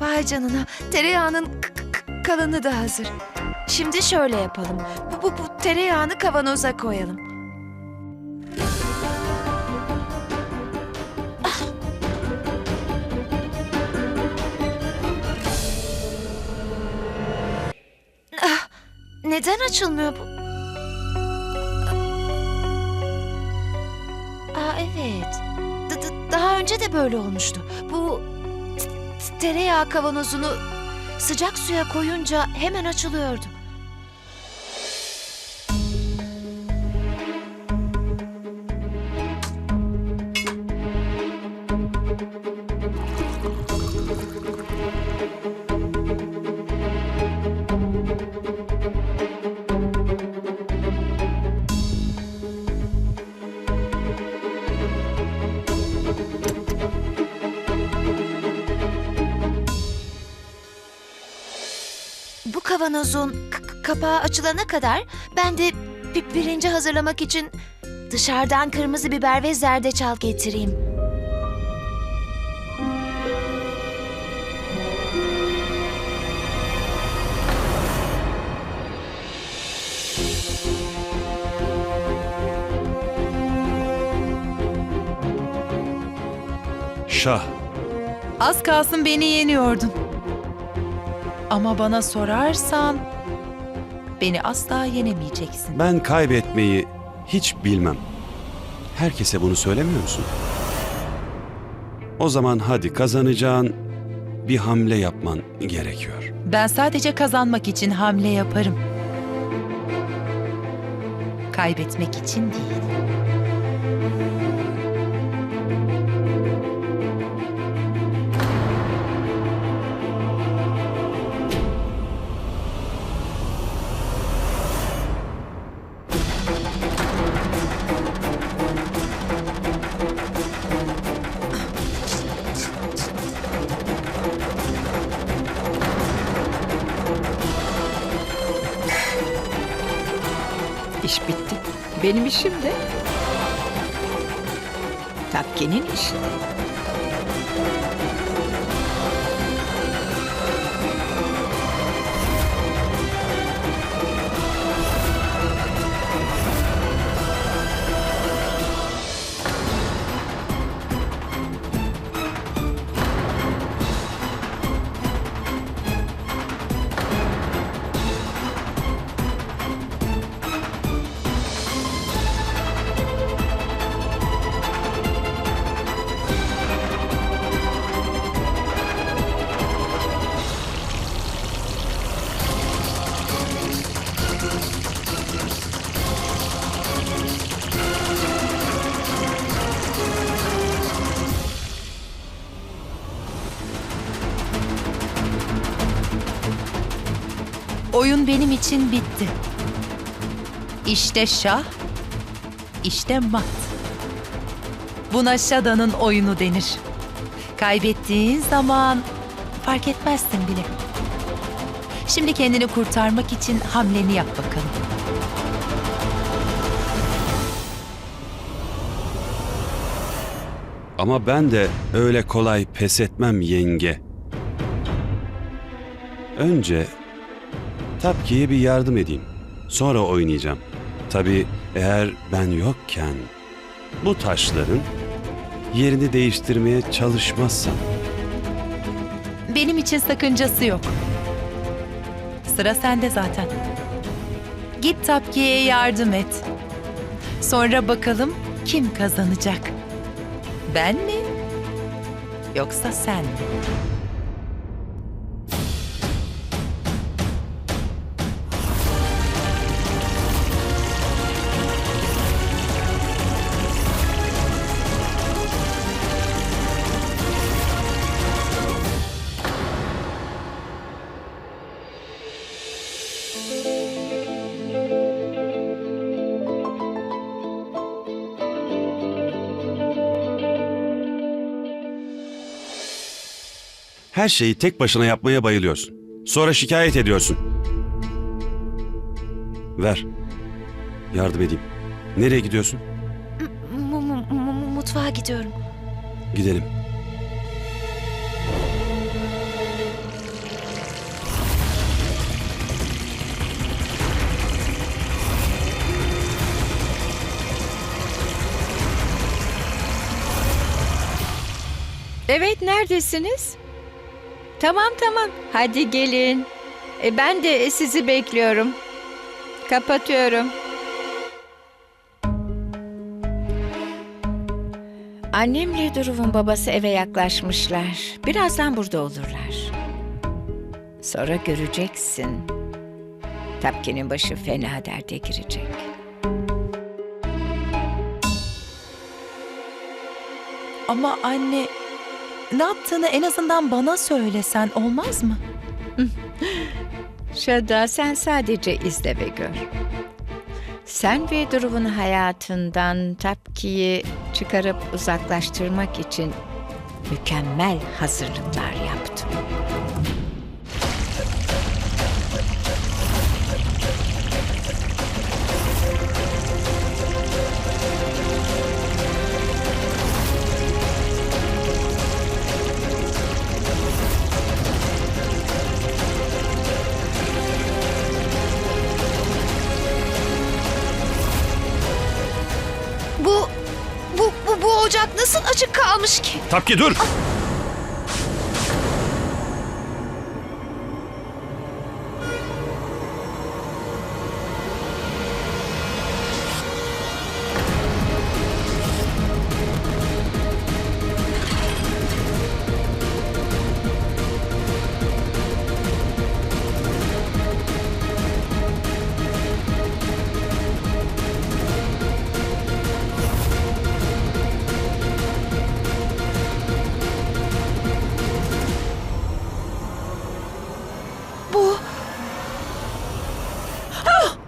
Vay canına. Tereyağının kalanı da hazır. Şimdi şöyle yapalım. Bu, bu, bu tereyağını kavanoza koyalım. Ah. Ah, neden açılmıyor bu? Aa evet. Daha önce de böyle olmuştu. Bu tereyağı kavanozunu sıcak suya koyunca hemen açılıyordu. Bu kavanozun kapağı açılana kadar ben de bir pirinci hazırlamak için dışarıdan kırmızı biber ve zerdeçal getireyim. Şah, Az kalsın beni yeniyordun. Ama bana sorarsan beni asla yenemeyeceksin. ben kaybetmeyi hiç bilmem. Herkese bunu söylemiyor musun? O zaman hadi kazanacağın bir hamle yapman gerekiyor. Ben sadece kazanmak için hamle yaparım. Kaybetmek için değil. Benim işim de. Takkenin işi. Oyun benim için bitti. İşte şah, işte mat. Buna Şada'nın oyunu denir. Kaybettiğin zaman fark etmezsin bile. Şimdi kendini kurtarmak için hamleni yap bakalım. Ama ben de öyle kolay pes etmem yenge. Önce Tapki'ye bir yardım edeyim. Sonra oynayacağım. Tabii eğer ben yokken bu taşların yerini değiştirmeye çalışmazsam. Benim için sakıncası yok. Sıra sende zaten. Git Tapki'ye yardım et. Sonra bakalım kim kazanacak? Ben mi? Yoksa sen mi? Her şeyi tek başına yapmaya bayılıyorsun. Sonra şikayet ediyorsun. Ver. Yardım edeyim. Nereye gidiyorsun? M- mu- mu- mutfağa gidiyorum. Gidelim. Evet neredesiniz? Tamam tamam hadi gelin. E, ben de sizi bekliyorum. Kapatıyorum. Annemle Duruv'un babası eve yaklaşmışlar. Birazdan burada olurlar. Sonra göreceksin. Tapki'nin başı fena derde girecek. Ama anne ne yaptığını en azından bana söylesen olmaz mı? Şada sen sadece izle ve gör. Sen ve Duruv'un hayatından Tapki'yi çıkarıp uzaklaştırmak için mükemmel hazırlıklar yaptım. Bu, bu, bu, bu ocak nasıl açık kalmış ki? Tapki dur! Bu,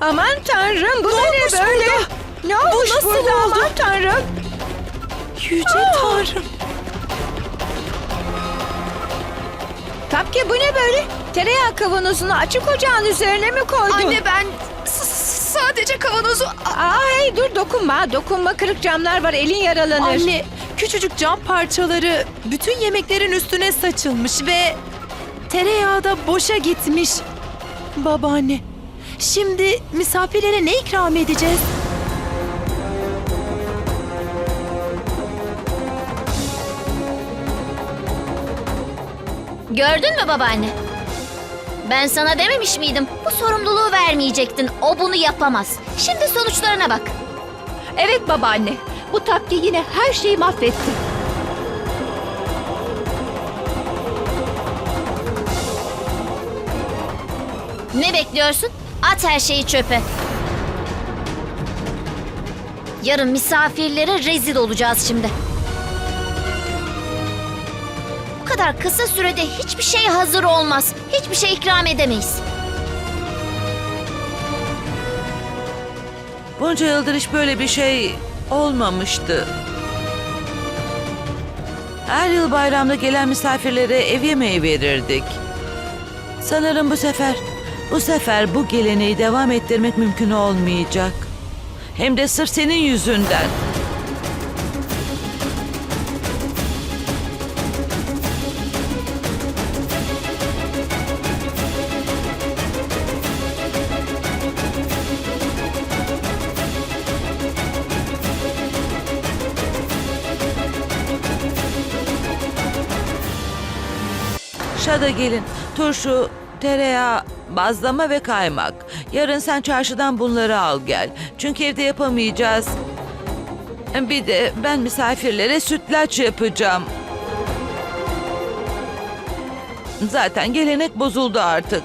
Aman tanrım bu ne olmuş böyle? Ne olmuş nasıl burada oldu? aman tanrım? Yüce Tanrım. Tapki bu ne böyle? Tereyağı kavanozunu açık ocağın üzerine mi koydun? anne ben sadece kavanozu... Aa hey dur dokunma dokunma kırık camlar var elin yaralanır. Anne küçücük cam parçaları bütün yemeklerin üstüne saçılmış ve tereyağı da boşa gitmiş. Babaanne şimdi misafirlere ne ikram edeceğiz? Gördün mü babaanne? Ben sana dememiş miydim? Bu sorumluluğu vermeyecektin. O bunu yapamaz. Şimdi sonuçlarına bak. Evet babaanne. Bu tapki yine her şeyi mahvetti. Ne bekliyorsun? At her şeyi çöpe. Yarın misafirlere rezil olacağız şimdi. Bu kadar kısa sürede hiçbir şey hazır olmaz. Hiçbir şey ikram edemeyiz. Bunca yıldır hiç böyle bir şey olmamıştı. Her yıl bayramda gelen misafirlere ev yemeği verirdik. Sanırım bu sefer, bu sefer bu geleneği devam ettirmek mümkün olmayacak. Hem de sırf senin yüzünden. Şada gelin, turşu, tereyağı, bazlama ve kaymak. Yarın sen çarşıdan bunları al gel. Çünkü evde yapamayacağız. Bir de ben misafirlere sütlaç yapacağım. Zaten gelenek bozuldu artık.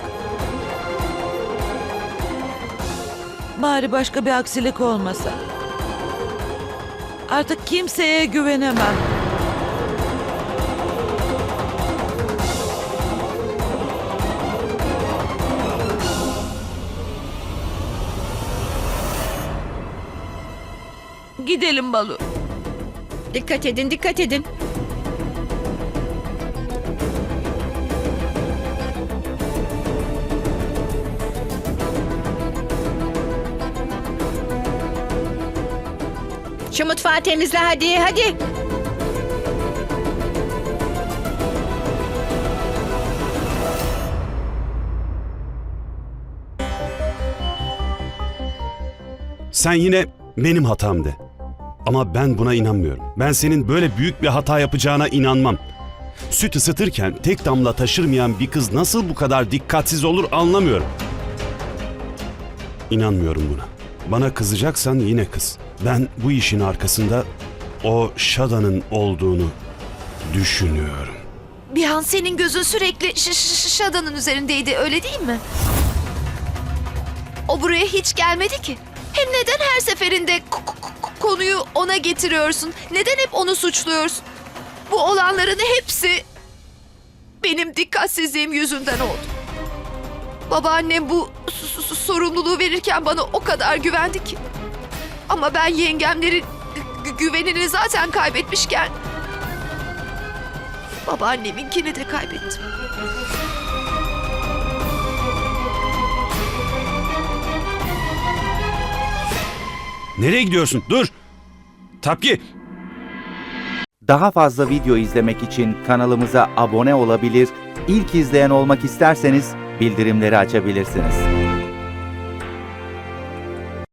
Bari başka bir aksilik olmasa. Artık kimseye güvenemem. Gidelim Balu. Dikkat edin, dikkat edin. Şu mutfağı temizle hadi, hadi. Sen yine benim hatam de. Ama ben buna inanmıyorum. Ben senin böyle büyük bir hata yapacağına inanmam. Süt ısıtırken tek damla taşırmayan bir kız nasıl bu kadar dikkatsiz olur anlamıyorum. İnanmıyorum buna. Bana kızacaksan yine kız. Ben bu işin arkasında o Shada'nın olduğunu düşünüyorum. Bir an senin gözün sürekli Şada'nın üzerindeydi öyle değil mi? O buraya hiç gelmedi ki. Hem neden her seferinde konuyu ona getiriyorsun? Neden hep onu suçluyorsun? Bu olanların hepsi benim dikkatsizliğim yüzünden oldu. Babaannem bu sorumluluğu verirken bana o kadar güvendi ki. Ama ben yengemlerin gü- güvenini zaten kaybetmişken babaanneminkini de kaybettim. Nereye gidiyorsun? Dur! Tapki! Daha fazla video izlemek için kanalımıza abone olabilir, ilk izleyen olmak isterseniz bildirimleri açabilirsiniz.